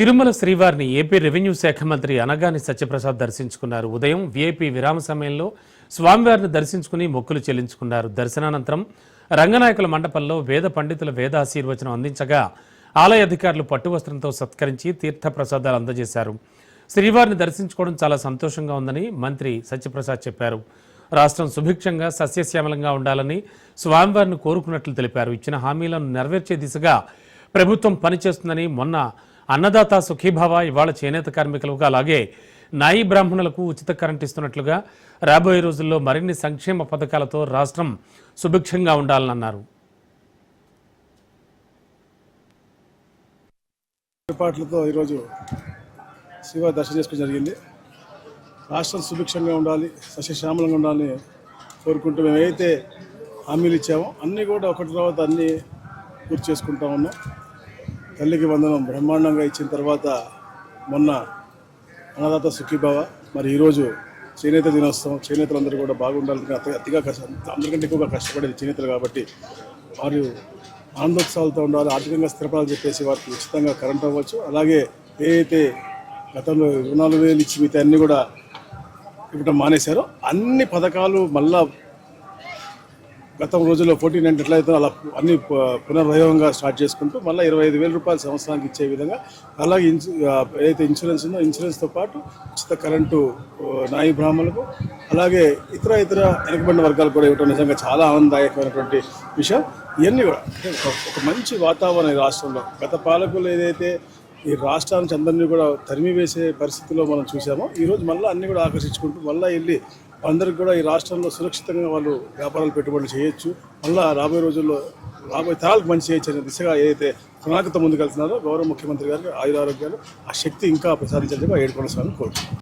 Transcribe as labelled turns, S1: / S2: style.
S1: తిరుమల శ్రీవారిని AP revenue శాఖ మంత్రి అనగాని సత్యప్రసాద్ దర్శించుకున్నారు. ఉదయం వీఐపీ విరామ సమయంలో స్వామివారిని దర్శించుకుని మొక్కులు చెల్లించుకున్నారు. దర్శనానంతరం రంగనాయకుల మండపంలో వేద పండితుల వేదాశీర్వచనం అందించగా ఆలయ అధికారులు పట్టువస్త్రంతో సత్కరించి తీర్థ ప్రసాదాలు అందజేశారు. శ్రీవారిని దర్శించుకోవడం చాలా సంతోషంగా ఉందని మంత్రి సత్యప్రసాద్ చెప్పారు. రాష్ట్రం సుభిక్షంగా సస్యశ్యామలంగా ఉండాలని స్వామివారిని కోరుకున్నట్లు తెలిపారు. ఇచ్చిన హామీలను నెరవేర్చే దిశగా ప్రభుత్వం పనిచేస్తుందని మొన్న అన్నదాత సుఖీభావ ఇవాళ చేనేత కార్మికులకు అలాగే నాయి బ్రాహ్మణులకు ఉచిత కరెంట్ ఇస్తున్నట్లుగా రాబోయే రోజుల్లో మరిన్ని సంక్షేమ పథకాలతో రాష్ట్రం సుభిక్షంగా ఉండాలని అన్నారు
S2: ఏర్పాట్లతో ఈరోజు శివ దర్శనం చేసుకోవడం జరిగింది. రాష్ట్రం సుభిక్షంగా ఉండాలి సస్యశ్యామలంగా ఉండాలని కోరుకుంటూ మేము హామీలు ఇచ్చామో అన్నీ కూడా ఒకటి తర్వాత అన్నీ పూర్తి చేసుకుంటా ఉన్నాం. తల్లికి వందనం బ్రహ్మాండంగా ఇచ్చిన తర్వాత మొన్న అన్నదాత సుఖీభావ మరి ఈరోజు చేనేత దినోత్సవం చేనేతలందరూ కూడా బాగుండాలని అతి అతిగా కష్ట అందరికంటే ఎక్కువగా కష్టపడేది చేనేతలు కాబట్టి వారు ఆనందోత్సవాలతో ఉండాలి ఆర్థికంగా స్థిరపడాలని చెప్పేసి వారికి ఉచితంగా కరెంట్ అవ్వచ్చు. అలాగే ఏదైతే గతంలో రుణాలు వేలు ఇచ్చి మిగతా అన్ని కూడా ఇవ్వటం మానేశారో అన్ని పథకాలు మళ్ళా గతం రోజుల్లో ఫోర్టీన్ నైన్ ఎట్లయితే అలా అన్ని పునర్వయోగంగా స్టార్ట్ చేసుకుంటూ మళ్ళీ ఇరవై ఐదు వేల రూపాయలు సంవత్సరానికి ఇచ్చే విధంగా అలాగే ఇన్సు ఏదైతే ఇన్సూరెన్స్ ఉందో ఇన్సూరెన్స్తో పాటు ఉచిత కరెంటు నాయి బ్రాహ్మణులకు అలాగే ఇతర ఇతర వెనుకబడిన వర్గాలు కూడా ఇవ్వడం నిజంగా చాలా ఆనందదాయకమైనటువంటి విషయం. ఇవన్నీ కూడా ఒక మంచి వాతావరణం రాష్ట్రంలో. గత పాలకులు ఏదైతే ఈ రాష్ట్రానికి అందరినీ కూడా తరిమి వేసే పరిస్థితిలో మనం చూసామో ఈరోజు మళ్ళీ అన్నీ కూడా ఆకర్షించుకుంటూ మళ్ళీ వెళ్ళి అందరికి కూడా ఈ రాష్ట్రంలో సురక్షితంగా వాళ్ళు వ్యాపారాలు పెట్టుబడులు చేయొచ్చు. మళ్ళీ రాబోయే రోజుల్లో రాబోయే తరాలకు మంచి చేయొచ్చు అనే దిశగా ఏదైతే ప్రణాళికతో ముందుకెళ్తున్నారో గౌరవ ముఖ్యమంత్రి గారికి ఆయురారోగ్యాలు ఆ శక్తి ఇంకా ప్రసాదించాలని ఏడుకొనసాగని కోరుకుంటున్నాను